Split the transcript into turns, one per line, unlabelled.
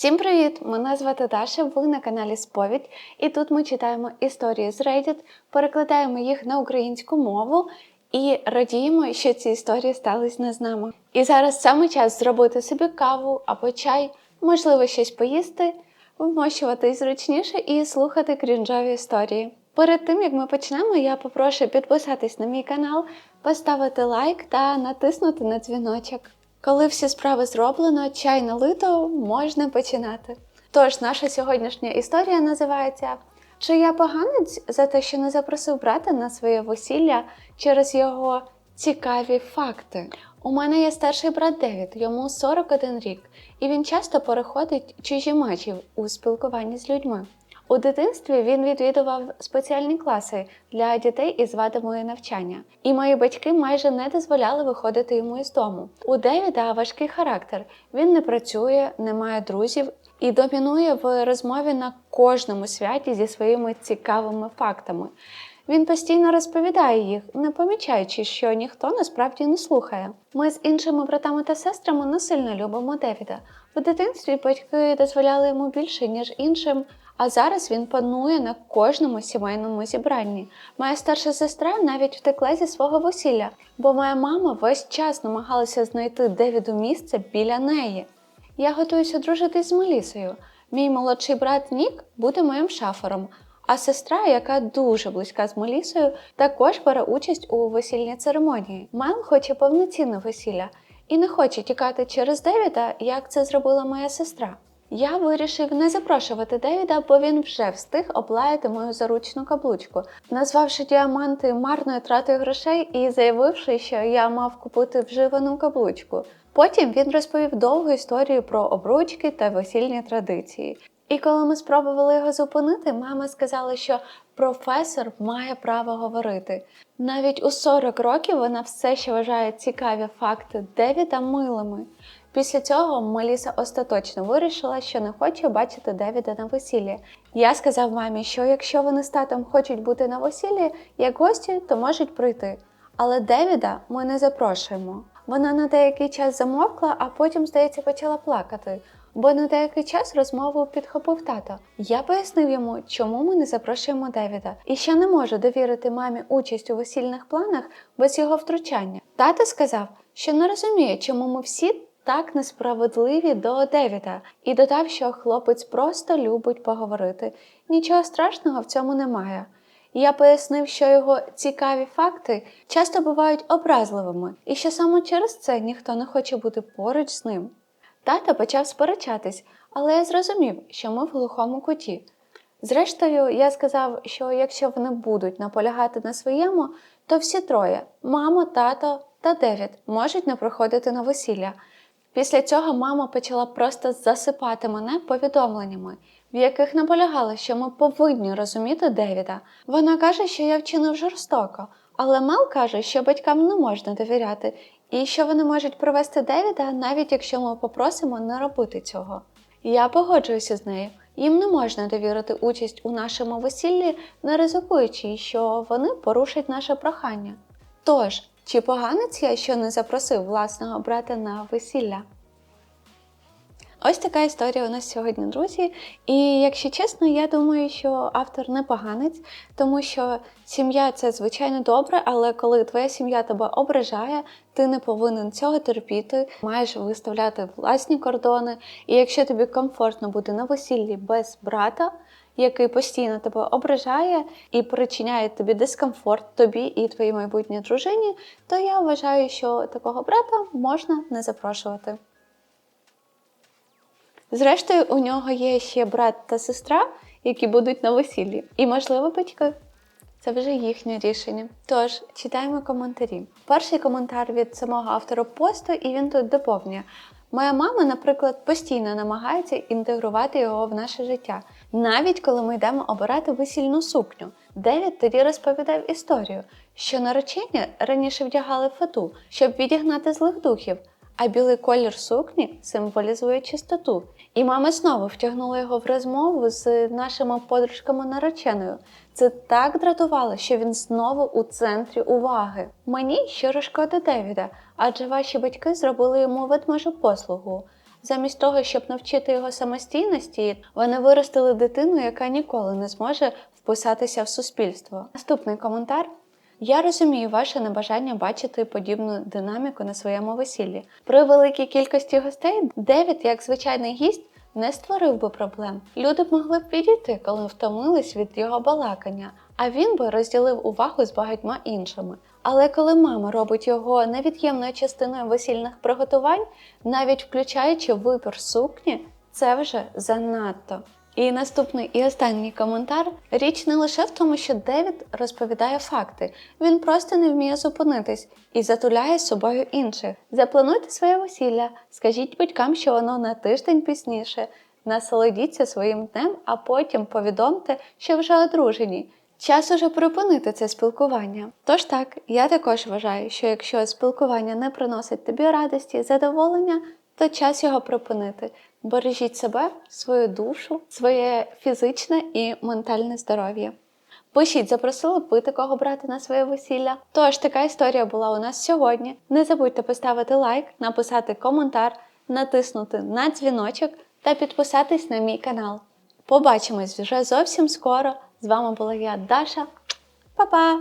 Всім привіт! Мене звати Даша. Ви на каналі Сповідь, і тут ми читаємо історії з Reddit, перекладаємо їх на українську мову і радіємо, що ці історії стались не з нами. І зараз саме час зробити собі каву або чай, можливо, щось поїсти, вмощуватись зручніше і слухати крінжові історії. Перед тим як ми почнемо, я попрошу підписатись на мій канал, поставити лайк та натиснути на дзвіночок. Коли всі справи зроблено, чай налито, можна починати. Тож, наша сьогоднішня історія називається Чи я поганець за те, що не запросив брата на своє весілля через його цікаві факти? У мене є старший брат Девід, йому 41 рік, і він часто переходить чужі межі у спілкуванні з людьми. У дитинстві він відвідував спеціальні класи для дітей із вадами навчання, і мої батьки майже не дозволяли виходити йому із дому. У Девіда важкий характер. Він не працює, не має друзів і домінує в розмові на кожному святі зі своїми цікавими фактами. Він постійно розповідає їх, не помічаючи, що ніхто насправді не слухає. Ми з іншими братами та сестрами не сильно любимо Девіда. В дитинстві батьки дозволяли йому більше, ніж іншим. А зараз він панує на кожному сімейному зібранні. Моя старша сестра навіть втекла зі свого весілля, бо моя мама весь час намагалася знайти Девіду місце біля неї. Я готуюся дружити з Мелісою. Мій молодший брат Нік буде моїм шафером, а сестра, яка дуже близька з Мелісою, також бере участь у весільній церемонії. Мел хоче повноцінне весілля і не хоче тікати через Девіда, як це зробила моя сестра. Я вирішив не запрошувати Девіда, бо він вже встиг облаяти мою заручну каблучку, назвавши діаманти марною тратою грошей і заявивши, що я мав купити вживану каблучку. Потім він розповів довгу історію про обручки та весільні традиції. І коли ми спробували його зупинити, мама сказала, що професор має право говорити. Навіть у 40 років вона все ще вважає цікаві факти Девіда милими. Після цього Меліса остаточно вирішила, що не хоче бачити Девіда на весіллі. Я сказав мамі, що якщо вони з татом хочуть бути на весіллі як гості, то можуть прийти. Але Девіда ми не запрошуємо. Вона на деякий час замовкла, а потім, здається, почала плакати. Бо на деякий час розмову підхопив тато. Я пояснив йому, чому ми не запрошуємо Девіда, і що не можу довірити мамі участь у весільних планах без його втручання. Тато сказав, що не розуміє, чому ми всі так несправедливі до Девіда, і додав, що хлопець просто любить поговорити. Нічого страшного в цьому немає. Я пояснив, що його цікаві факти часто бувають образливими, і що саме через це ніхто не хоче бути поруч з ним. Тато почав сперечатись, але я зрозумів, що ми в глухому куті. Зрештою, я сказав, що якщо вони будуть наполягати на своєму, то всі троє мама, тато та Девід можуть не приходити на весілля. Після цього мама почала просто засипати мене повідомленнями, в яких наполягала, що ми повинні розуміти Девіда. Вона каже, що я вчинив жорстоко, але Мел каже, що батькам не можна довіряти, і що вони можуть провести Девіда, навіть якщо ми попросимо не робити цього. Я погоджуюся з нею. Їм не можна довірити участь у нашому весіллі, не ризикуючи, що вони порушать наше прохання. Тож, чи поганець я, що не запросив власного брата на весілля? Ось така історія у нас сьогодні, друзі. І якщо чесно, я думаю, що автор не поганець, тому що сім'я це звичайно добре, але коли твоя сім'я тебе ображає, ти не повинен цього терпіти, маєш виставляти власні кордони. І якщо тобі комфортно бути на весіллі без брата, який постійно тебе ображає і причиняє тобі дискомфорт тобі і твоїй майбутній дружині, то я вважаю, що такого брата можна не запрошувати. Зрештою, у нього є ще брат та сестра, які будуть на весіллі, і, можливо, батьки. Це вже їхнє рішення. Тож читаємо коментарі. Перший коментар від самого автора посту, і він тут доповнює. Моя мама, наприклад, постійно намагається інтегрувати його в наше життя, навіть коли ми йдемо обирати весільну сукню. Девід тоді розповідав історію, що наречення раніше вдягали фату, щоб відігнати злих духів, а білий колір сукні символізує чистоту. І мама знову втягнула його в розмову з нашими подружками нареченою. Це так дратувало, що він знову у центрі уваги. Мені щиро шкода Девіда, адже ваші батьки зробили йому ведмежу послугу. замість того, щоб навчити його самостійності, вони виростили дитину, яка ніколи не зможе вписатися в суспільство. Наступний коментар. Я розумію ваше небажання бачити подібну динаміку на своєму весіллі. При великій кількості гостей Девід, як звичайний гість, не створив би проблем. Люди б могли б підійти, коли втомились від його балакання, а він би розділив увагу з багатьма іншими. Але коли мама робить його невід'ємною частиною весільних приготувань, навіть включаючи вибір сукні, це вже занадто. І наступний і останній коментар. Річ не лише в тому, що Девід розповідає факти, він просто не вміє зупинитись і затуляє з собою інших. Заплануйте своє весілля, скажіть батькам, що воно на тиждень пізніше. Насолодіться своїм днем, а потім повідомте, що вже одружені. Час уже припинити це спілкування. Тож так, я також вважаю, що якщо спілкування не приносить тобі радості, задоволення, то час його припинити. Бережіть себе, свою душу, своє фізичне і ментальне здоров'я. Пишіть, запросили б ви такого брати на своє весілля. Тож така історія була у нас сьогодні. Не забудьте поставити лайк, написати коментар, натиснути на дзвіночок та підписатись на мій канал. Побачимось вже зовсім скоро. З вами була я, Даша. Па-па!